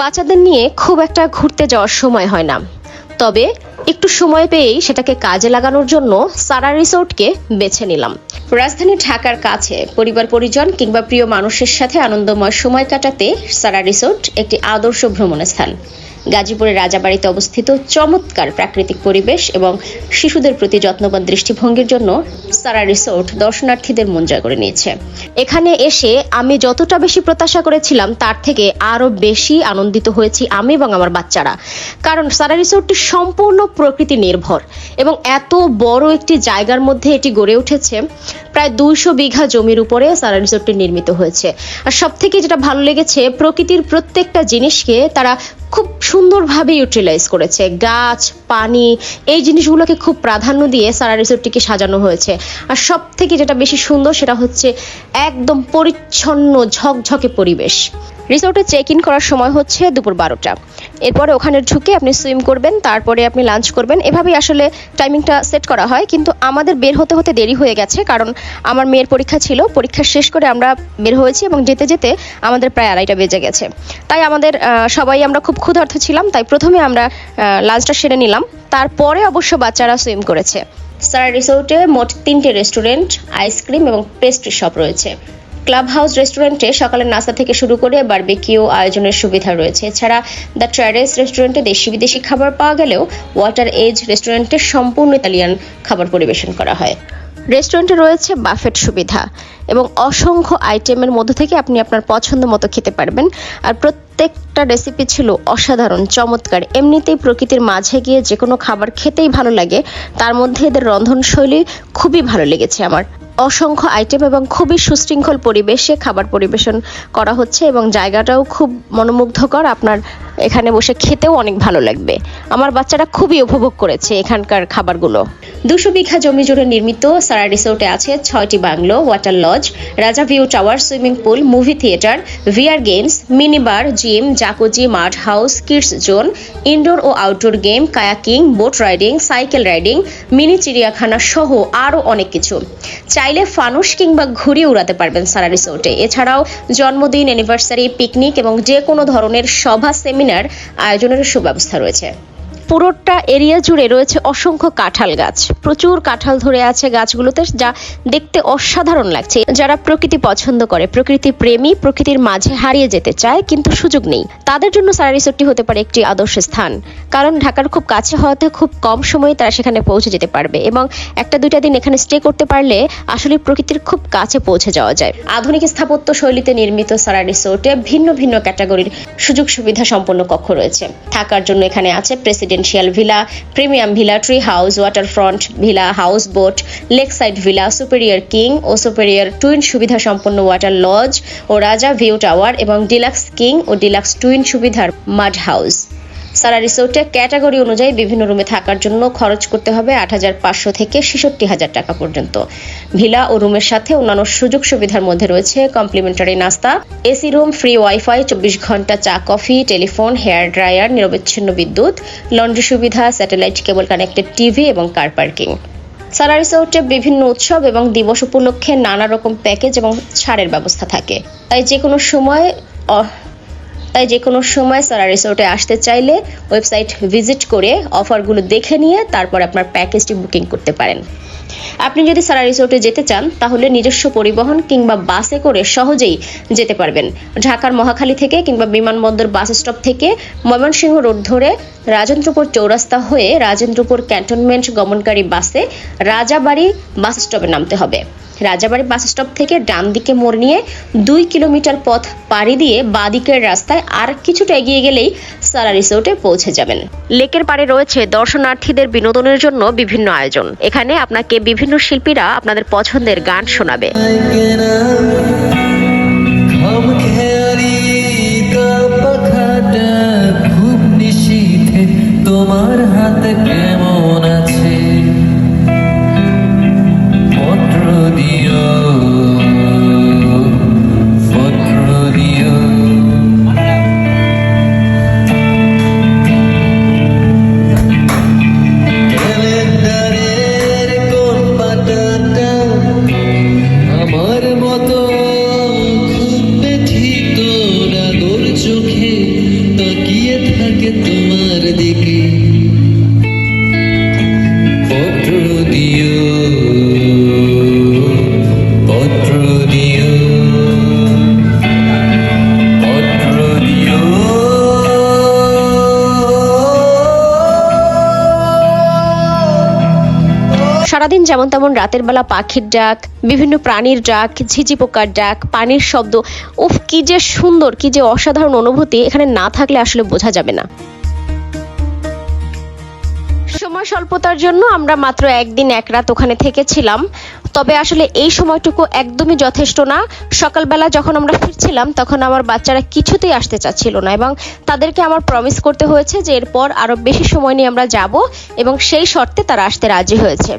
বাচ্চাদের নিয়ে খুব একটা ঘুরতে যাওয়ার সময় হয় না। তবে একটু সময় পেয়েই সেটাকে কাজে লাগানোর জন্য সারা রিসোর্টকে বেছে নিলাম। রাজধানী ঢাকার কাছে পরিবার পরিজন কিংবা প্রিয় মানুষের সাথে আনন্দময় সময় কাটাতে সারা রিসোর্ট একটি আদর্শ ভ্রমণ স্থান গাজীপুরের রাজাবাড়িতে অবস্থিত চমৎকার প্রাকৃতিক পরিবেশ এবং শিশুদের প্রতি যত্নবান দৃষ্টিভঙ্গির জন্য সারা রিসোর্ট দর্শনার্থীদের মন জয় করে নিয়েছে। এখানে এসে আমি যতটা বেশি প্রত্যাশা করেছিলাম, তার থেকে আরও বেশি আনন্দিত হয়েছি আমি এবং আমার বাচ্চারা। কারণ সারা রিসোর্টটি সম্পূর্ণ প্রকৃতি নির্ভর এবং এত বড় একটি জায়গার মধ্যে এটি গড়ে উঠেছে, প্রায় দুইশো বিঘা জমির উপরে সারা রিসোর্টটি নির্মিত হয়েছে। আর সব থেকে যেটা ভালো লেগেছে, প্রকৃতির প্রত্যেকটা জিনিসকে তারা খুব সুন্দরভাবে ইউটিলাইজ করেছে। গাছ, পানি, এই জিনিসগুলোকে খুব প্রাধান্য দিয়ে সারা রিসোর্টটিকে সাজানো হয়েছে। আর সব থেকে যেটা বেশি সুন্দর সেটা হচ্ছে একদম পরিচ্ছন্ন, ঝকঝকে পরিবেশ। রিসোর্টে চেক ইন করার সময় হচ্ছে দুপুর বারোটা। এরপরে ওখানে ঢুকে আপনি সুইম করবেন, তারপরে আপনি লাঞ্চ করবেন। এভাবেই আসলে টাইমিংটা সেট করা হয়। কিন্তু আমাদের বের হতে হতে দেরি হয়ে গেছে, কারণ আমার মেয়ের পরীক্ষা ছিল। পরীক্ষা শেষ করে আমরা বের হয়েছি এবং যেতে যেতে আমাদের প্রায় আড়াইটা বেজে গেছে। তাই আমাদের সবাই আমরা খুব ক্ষুধার্ত ছিলাম। তাই প্রথমে আমরা লাঞ্চটা সেরে নিলাম। তারপরে অবশ্য বাচ্চারা সুইম করেছে। সারা রিসোর্টে মোট তিনটে রেস্টুরেন্ট আইসক্রিম এবং পেস্ট্রি শপ রয়েছে। ক্লাব হাউস রেস্টুরেন্টে সকালের নাস্তা থেকে শুরু করে বারবিকিউ আয়োজনের সুবিধা রয়েছে। এছাড়া দ্য ট্র্যাডেস রেস্টুরেন্টে দেশি বিদেশি খাবার পাওয়া গেলেও ওয়াটার এজ রেস্টুরেন্টে সম্পূর্ণ ইতালিয়ান খাবার পরিবেশন করা হয়। রেস্টুরেন্টে রয়েছে বাফেট সুবিধা এবং অসংখ্য আইটেমের মধ্যে থেকে আপনি আপনার পছন্দ মতো খেতে পারবেন। আর প্রত্যেকটা রেসিপি ছিল অসাধারণ, চমৎকার। এমনিতেই প্রকৃতির মাঝে গিয়ে যে কোনো খাবার খেতেই ভালো লাগে, তার মধ্যে এদের রন্ধনশৈলী খুবই ভালো লেগেছে আমার। অসংখ্য আইটেম এবং খুবই সুশৃঙ্খল পরিবেশে খাবার পরিবেশন করা হচ্ছে এবং জায়গাটাও খুব মনোমুগ্ধকর। আপনার এখানে বসে খেতেও অনেক ভালো লাগবে। আমার বাচ্চারা খুবই উপভোগ করেছে এখানকার খাবারগুলো। দুশো বিঘা জমি জুড়ে নির্মিত সারা রিসোর্টে আছে ছয়টি bungalow, water lodge, Raja view tower, swimming pool, movie theatre, VR games, mini bar, gym, jacuzzi, mud house, kids zone indoor ও outdoor game, kayaking, boat riding, cycle riding, mini চিড়িয়াখানা সহ আরও অনেক কিছু। চাইলে ফানুস কিংবা ঘুড়ি উড়াতে পারবেন সারা রিসোর্টে। এছাড়াও জন্মদিন, অ্যানিভার্সারি, পিকনিক এবং যে কোনো ধরনের সভা, সেমিনার আয়োজনের সুব্যবস্থা রয়েছে। পুরোটা এরিয়া জুড়ে রয়েছে অসংখ্য কাঁঠাল গাছ। প্রচুর কাঁঠাল ধরে আছে গাছগুলোতে, যা দেখতে অসাধারণ লাগছে। যারা প্রকৃতি পছন্দ করে, প্রকৃতি প্রেমী, প্রকৃতির মাঝে হারিয়ে যেতে চায়, কিন্তু সুযোগ নেই। তাদের জন্য সারা রিসোর্টটি হতে পারে একটি আদর্শ স্থান। কারণ ঢাকার খুব কাছে হওয়াতে খুব কম সময়ে তারা সেখানে পৌঁছে যেতে পারবে এবং একটা দুইটা দিন এখানে স্টে করতে পারলে আসলে প্রকৃতির খুব কাছে পৌঁছে যাওয়া যায়। আধুনিক স্থাপত্য শৈলীতে নির্মিত সারা রিসোর্টে ভিন্ন ভিন্ন ক্যাটাগরির সুযোগ সুবিধা সম্পন্ন কক্ষ রয়েছে। থাকার জন্য এখানে আছে presidential villa premium villa tree house waterfront villa house boat lake side villa superior king ও সুপেরিয়র টুইন সুবিধা সম্পন্ন ওয়াটার লজ ও রাজা ভিউ টাওয়ার এবং ডিলাক্স কিং ও ডিলাক্স টুইন সুবিধার মাড হাউস সারা রিসোর্টে ক্যাটাগরি অনুযায়ী বিভিন্ন রুমে থাকার জন্য খরচ করতে হবে আট হাজার পাঁচশো থেকে ছেষট্টি হাজার টাকা পর্যন্ত। ভিলা ও রুমের সাথে অন্যান্য সুযোগ সুবিধার মধ্যে রয়েছে কমপ্লিমেন্টারি নাস্তা, এসি রুম, ফ্রি ওয়াইফাই, চব্বিশ ঘণ্টা চা, কফি, টেলিফোন, হেয়ার ড্রায়ার, নিরবচ্ছিন্ন বিদ্যুৎ, লন্ড্রি সুবিধা, স্যাটেলাইট, কেবল কানেক্টেড টিভি এবং কার পার্কিং। সারা রিসোর্টে বিভিন্ন উৎসব এবং দিবস উপলক্ষে নানা রকম প্যাকেজ এবং ছাড়ের ব্যবস্থা থাকে। তাই যে কোনো সময় তাই যে কোনো সময় সারা রিসোর্টে আসতে চাইলে ওয়েবসাইট ভিজিট করে অফারগুলো দেখে নিয়ে তারপর আপনার প্যাকেজটি বুকিং করতে পারেন। আপনি যদি সারা রিসোর্টে যেতে চান, তাহলে নিজস্ব পরিবহন কিংবা বাসে করে সহজেই যেতে পারবেন। ঢাকার মহাখালী থেকে কিংবা বিমানবন্দর বাস স্টপ থেকে ময়মনসিংহ রোড ধরে রাজেন্দ্রপুর চৌরাস্তা হয়ে রাজেন্দ্রপুর ক্যান্টনমেন্ট গমনকারী বাসে রাজাবাড়ি বাস স্টপে নামতে হবে। রাজাবাড়ি বাস স্টপ থেকে ডান দিকে মোড় নিয়ে দুই কিলোমিটার পথ পাড়ি দিয়ে বাঁ দিকের রাস্তায় আর কিছুটা এগিয়ে গেলেই সারা রিসোর্টে পৌঁছে যাবেন। লেকের পাড়ে রয়েছে দর্শনার্থীদের বিনোদনের জন্য বিভিন্ন আয়োজন। এখানে আপনাকে বিভিন্ন শিল্পীরা আপনাদের পছন্দের গান শোনাবে। সারাদিন যেমন তেমন রাতের বেলা পাখির ডাক, বিভিন্ন প্রাণীর ডাক, ঝিঝি পোকার ডাক, পানির শব্দ। উফ, কি যে সুন্দর, কি যে অসাধারণ অনুভূতি, এখানে না থাকলে আসলে বোঝা যাবে না। সময় স্বল্পতার জন্য আমরা মাত্র একদিন এক রাত ওখানে থেকেছিলাম। তবে আসলে এই সময়টুকু একদমই যথেষ্ট না। সকালবেলা যখন আমরা ফিরছিলাম, তখন আমার বাচ্চারা কিছুতেই আসতে চাচ্ছিল না এবং তাদেরকে আমার প্রমিস করতে হয়েছে যে এরপর আরও বেশি সময় নিয়ে আমরা যাব এবং সেই শর্তে তারা আসতে রাজি হয়েছে।